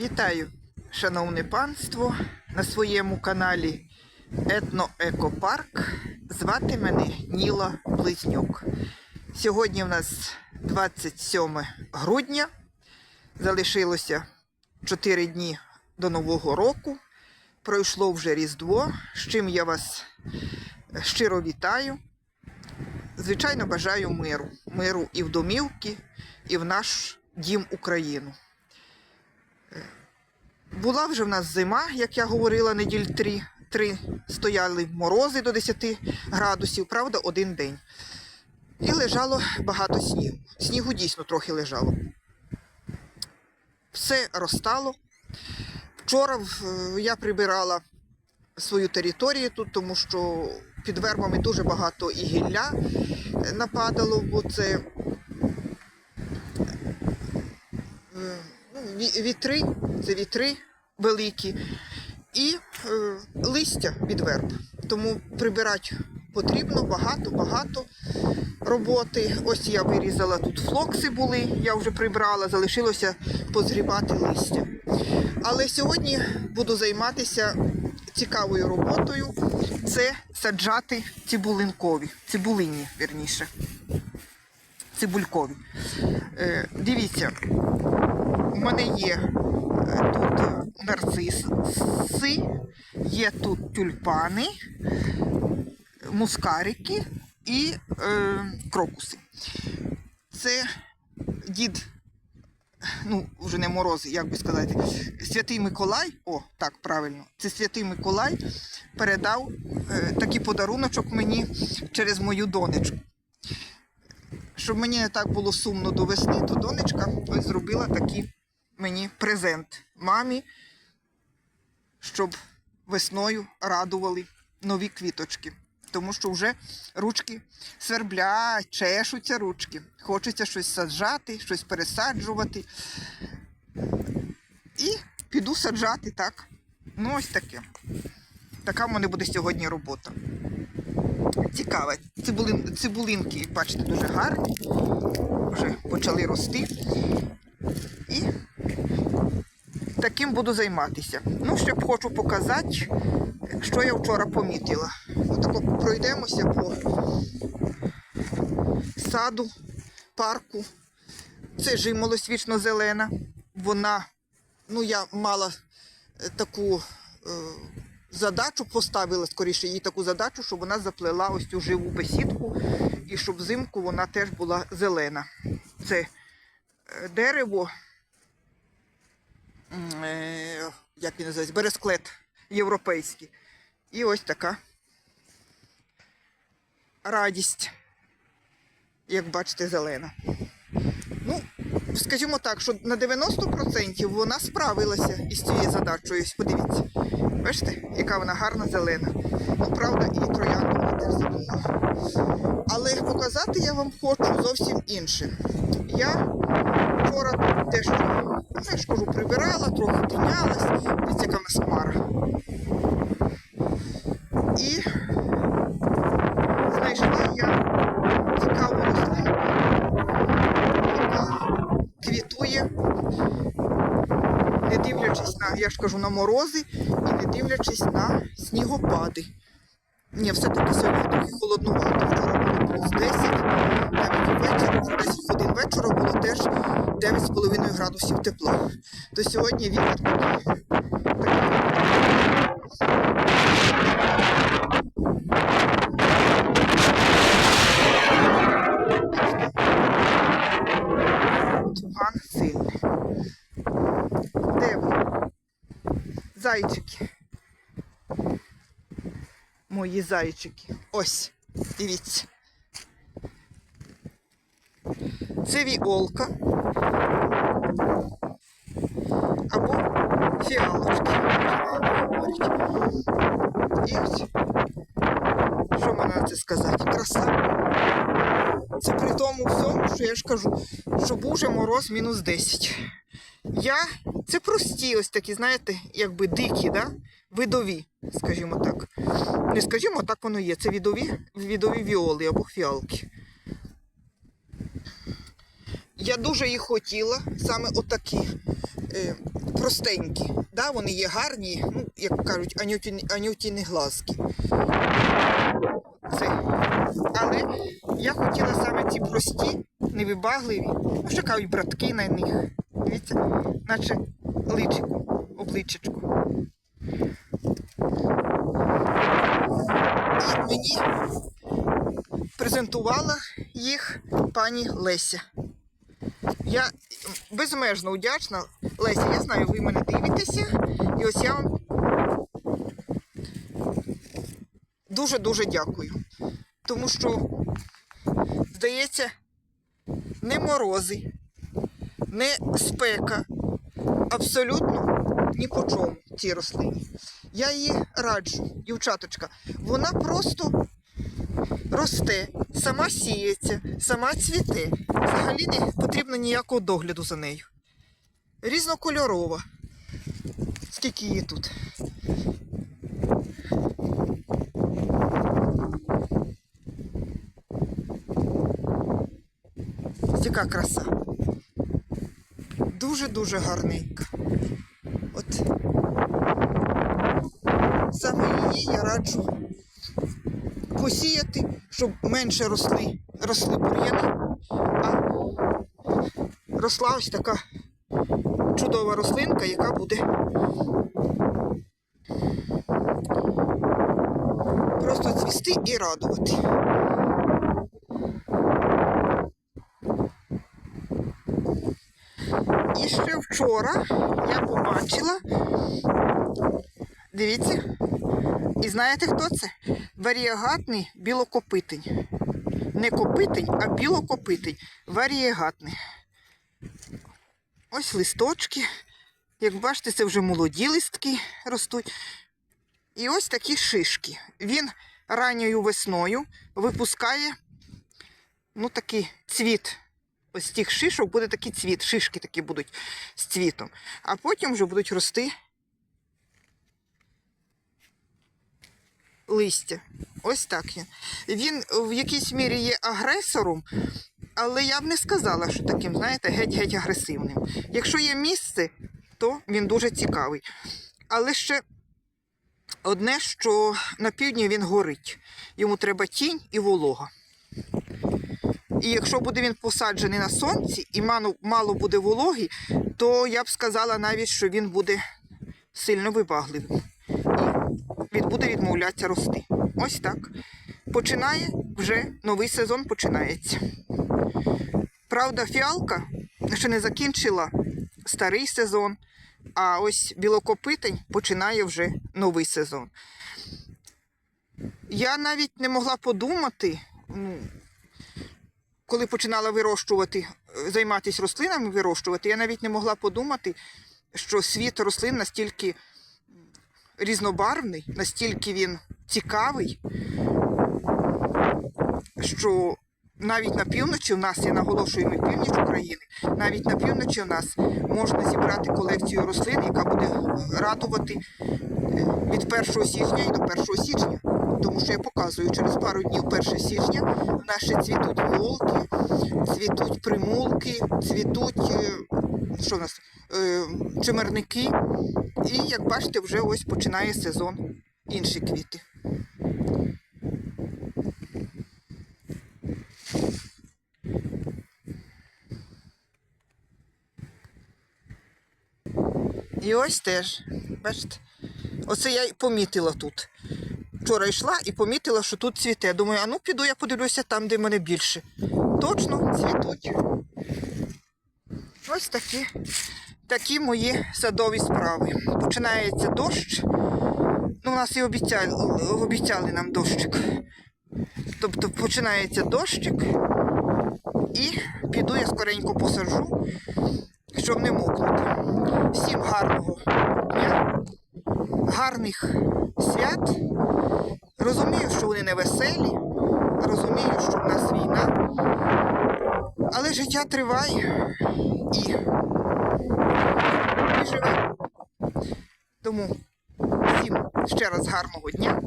Вітаю, шановне панство, на своєму каналі Етноекопарк. Звати мене Ніла Близнюк. Сьогодні в нас 27 грудня. Залишилося 4 дні до Нового року. Пройшло вже Різдво, з чим я вас щиро вітаю. Звичайно, бажаю миру. Миру і в домівки, і в наш дім Україну. Була вже в нас зима, як я говорила, неділь три. Три стояли морози до 10 градусів, правда, один день. І лежало багато снігу. Снігу дійсно трохи лежало. Все розтало. Вчора я прибирала свою територію тут, тому що під вербами дуже багато і гілля е, нападало, бо це е, вітри, це вітри великі, і е, листя від верб. Тому прибирати потрібно багато-багато роботи. Ось я вирізала тут флокси були, я вже прибрала, залишилося позрібати листя. Але сьогодні буду займатися цікавою роботою. Це саджати цибулинкові, цибулинні, вірніше. Цибулькові. Е, дивіться, у мене є е, тут нарциси, є тут тюльпани, мускарики і е, крокуси. Це дід, ну, вже не мороз, як би сказати, Святий Миколай, о, так правильно, це Святий Миколай передав е, такий подаруночок мені через мою донечку. Щоб мені не так було сумно до весни, то донечка ось зробила такий мені презент мамі, щоб весною радували нові квіточки. Тому що вже ручки сверблять, чешуться ручки. Хочеться щось саджати, щось пересаджувати. І піду саджати, так. Ну, ось таке. Така в мене буде сьогодні робота. Цікаве. Цибулин, цибулинки, бачите, дуже гарні. Вже почали рости. І таким буду займатися. Ну, ще б хочу показати, що я вчора помітила. Отако пройдемося по саду, парку. Це жимолость вічно зелена. Вона, ну я мала е, таку е, задачу, поставила скоріше їй таку задачу, щоб вона заплела ось цю живу бесідку і щоб взимку вона теж була зелена. Це е, дерево, як він називається, бересклет європейський. І ось така радість, як бачите, зелена. Ну, скажімо так, що на 90% вона справилася із цією задачею. Подивіться. Бачите, яка вона гарна зелена. Ну, правда, і троянда теж. Але показати я вам хочу зовсім інше. Я вчора ну, я ж кажу, прибирала, трохи тинялась. Дивіться, яка хмара. І знайшла я цікаву рослинку, яка квітує, не дивлячись на, я ж кажу, на морози і не дивлячись на снігопади. Ні, все-таки сьогодні трохи холоднувато. Вчора було плюс 10, навіть ввечері, вже 10 годин вечора було теж 9,5 градусів тепла. То сьогодні вітер такий. Туган сильний. Де? Зайчики. Мої зайчики. Ось, дивіться. Це віолка. Або фіалочки. І ось. Що можна це сказати? Краса. Це при тому всьому, що я ж кажу, що був мороз мінус 10. Я, це прості ось такі, знаєте, якби дикі, да? Видові, скажімо так. Не скажімо, так воно є. Це відові, відові віоли або фіалки. Я дуже їх хотіла, саме отакі е, простенькі. Да, вони є гарні, ну, як кажуть, анютіні, анютіні глазки. Це. Але я хотіла саме ці прості, невибагливі, ну, що кажуть, братки на них. Дивіться, наче личику, обличчячку. І мені презентувала їх пані Леся. Я безмежно вдячна. Леся, я знаю, ви мене дивитеся. І ось я вам дуже-дуже дякую. Тому що, здається, не морози, не спека, абсолютно ні по чому цій рослині. Я її раджу, дівчаточка. Вона просто росте, сама сіється, сама цвіте. Взагалі не потрібно ніякого догляду за нею. Різнокольорова. Скільки її тут? Яка краса. Дуже-дуже гарненька. От саме її я раджу посіяти, щоб менше росли, росли бур'яни, а росла ось така чудова рослинка, яка буде просто цвісти і радувати. І ще вчора я побачила, дивіться, і знаєте, хто це? Варієгатний білокопитень. Не копитень, а білокопитень. Варієгатний. Ось листочки. Як бачите, це вже молоді листки ростуть. І ось такі шишки. Він ранньою весною випускає ну, такий цвіт. Ось з тих шишок буде такий цвіт. Шишки такі будуть з цвітом. А потім вже будуть рости листя. Ось так він. Він в якійсь мірі є агресором, але я б не сказала, що таким, знаєте, геть-геть агресивним. Якщо є місце, то він дуже цікавий. Але ще одне, що на півдні він горить. Йому треба тінь і волога. І якщо буде він посаджений на сонці і мало, мало буде вологи, то я б сказала навіть, що він буде сильно вибагливим. І від, буде відмовлятися рости. Ось так. Починає вже новий сезон починається. Правда, фіалка ще не закінчила старий сезон, а ось білокопитень починає вже новий сезон. Я навіть не могла подумати, ну, коли починала вирощувати, займатися рослинами вирощувати, я навіть не могла подумати, що світ рослин настільки різнобарвний, настільки він цікавий, що навіть на півночі у нас, я наголошую, ми північ України, навіть на півночі у нас можна зібрати колекцію рослин, яка буде радувати е, від 1 січня і до 1 січня. Тому що я показую, через пару днів 1 січня в ще цвітуть віолки, цвітуть примулки, цвітуть е, що в нас, е, чимерники. І як бачите, вже ось починає сезон інші квіти. І ось теж, бачите, оце я й помітила тут. Вчора йшла і помітила, що тут цвіте. Думаю, а ну піду я подивлюся там, де мене більше. Точно цвітуть. Ось такі, такі мої садові справи. Починається дощ. Ну, у нас і обіцяли, обіцяли нам дощик. Тобто починається дощик, і піду я скоренько посаджу, щоб не мокнути. Всім гарного дня, гарних свят. Розумію, що вони не веселі, розумію, що в нас війна, але життя триває і ми живемо. Тому всім ще раз гарного дня.